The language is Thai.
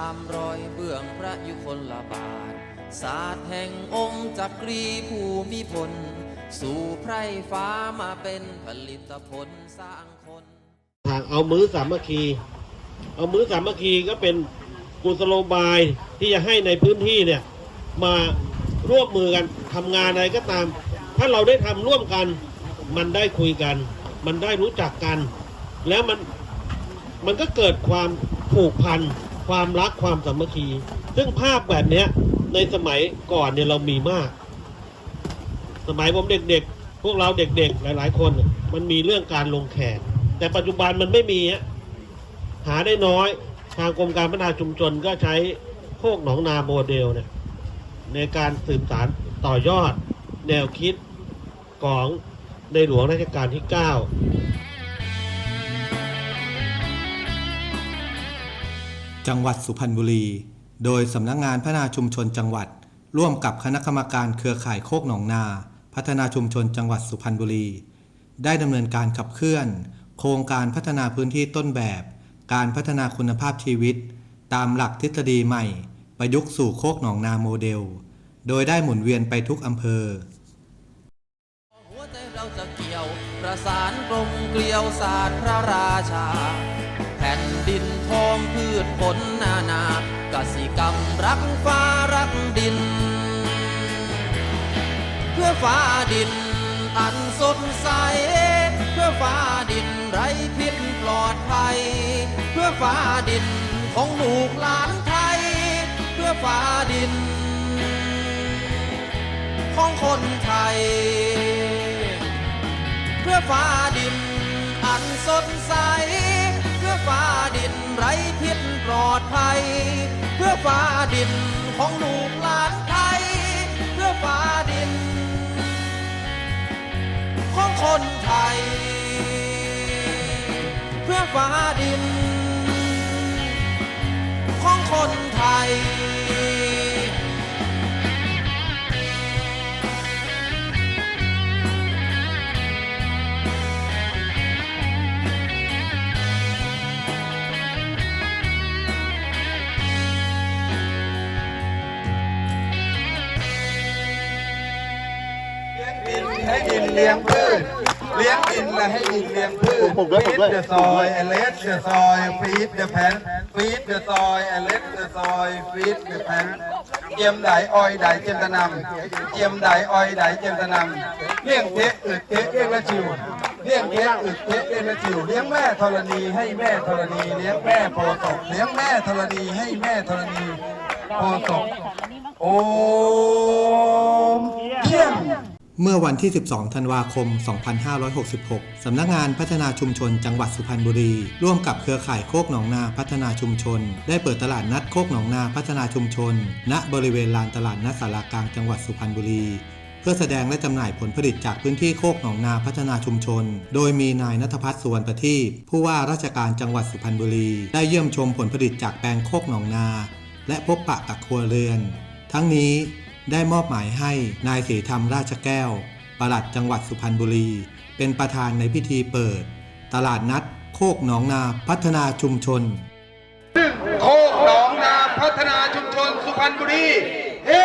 ามรอยเบื้องพระยุคลบาท ศาสตร์แห่งองค์จักรีภูมิพล สู่ไพร่ฟ้ามาเป็นผลิตผลสร้างคนทางเอามือสามัคคี เอามือสามัคคีก็เป็นกุศโลบายที่จะให้ในพื้นที่เนี่ยมาร่วมมือกันทำงานอะไรก็ตาม ถ้าเราได้ทำร่วมกัน มันได้คุยกัน มันได้รู้จักกัน แล้วมันมันก็เกิดความผูกพัน ความรักความสามัคคี ซึ่งภาพแบบเนี้ยในสมัยก่อนเนี่ยเรามีมาก สมัยผมเด็กๆ พวกเราเด็กๆ หลายๆ คน มันมีเรื่องการลงแขก แต่ปัจจุบันมันไม่มีฮะหาได้น้อย ทางกรมการพัฒนาชุมชนก็ใช้โคกหนองนาโมเดลเนี่ยในการสืบสารต่อยอด แนวคิดของในหลวงรัชกาลที่ 9 จังหวัดสุพรรณบุรี โดยสำนักงานพัฒนาชุมชนจังหวัด ร่วมกับคณะกรรมการเครือข่ายโคกหนองนา พัฒนาชุมชนจังหวัดสุพรรณบุรี ได้ดำเนินการขับเคลื่อน โครงการพัฒนาพื้นที่ต้นแบบ การพัฒนาคุณภาพชีวิต ตามหลักทฤษฎีใหม่ ประยุกต์สู่โคกหนองนาโมเดล โดยได้หมุนเวียนไปทุกอำเภอหัวใจเราจะเกี่ยวประสานกลมเกลียวศาสตร์พระราชา แผ่นดินทองพืช ผลนานากสิกรรมรักฟ้ารักดิน เพื่อฟ้าดิน อันสดใส เพื่อฟ้าดินไร้พิษปลอดภัย เพื่อฟ้าดินของลูกหลานไทย เพื่อฟ้าดิน ของคนไทย เพื่อฟ้าดิน อันสดใส เพื่อฟ้า เพื่อฟ้าดินของลูกหลานไทย เพื่อฟ้าดิน ของคนไทย เพื่อฟ้าดิน ของคนไทย ให้ดินเลี้ยงพืช เลี้ยงดินและให้ดินเลี้ยงพืชผมด้วยผมฟีดด้วยเดอะซอยเอเลสเดอะซอยฟีดเดอะแพนฟีดเดอะซอยเอเลสเดอะซอยฟีดเดอะแพนเจียมไดออยไดเจียมตะนำเจียมไดออยไดเจียมตะนำเลี้ยงเทะอึดเทะเลี้ยงละจิวเลี้ยงเทะอึดเทะเลี้ยงละจิวเลี้ยงแม่ธรณีให้แม่ธรณีเลี้ยงแม่โพธิ์ศพเลี้ยงแม่ธรณีให้แม่ธรณีโพธิ์ศพโอมเยี่ยม เมื่อวันที่ 12 ธันวาคม 2566 สำนักงานพัฒนาชุมชนจังหวัดสุพรรณบุรี ร่วมกับเครือข่ายโคกหนองนาพัฒนาชุมชน ได้เปิดตลาดนัดโคกหนองนาพัฒนาชุมชน ณ บริเวณลานตลาดนัดสารากลางจังหวัดสุพรรณบุรี เพื่อแสดงและจำหน่ายผลผลิตจากพื้นที่โคกหนองนาพัฒนาชุมชน โดยมีนายนัทพัฒน์สุวรรณประทีปผู้ว่าราชการจังหวัดสุพรรณบุรี ได้เยี่ยมชมผลผลิตจากแปลงโคกหนองนา และพบปะกับครัวเรือน ทั้งนี้ ได้มอบหมายให้นายศรีธรรมราชแก้ว ปลัดจังหวัดสุพรรณบุรี เป็นประธานในพิธีเปิด ตลาดนัด โคกหนองนาพัฒนาชุมชน โคกหนองนาพัฒนาชุมชนสุพรรณบุรี เฮ้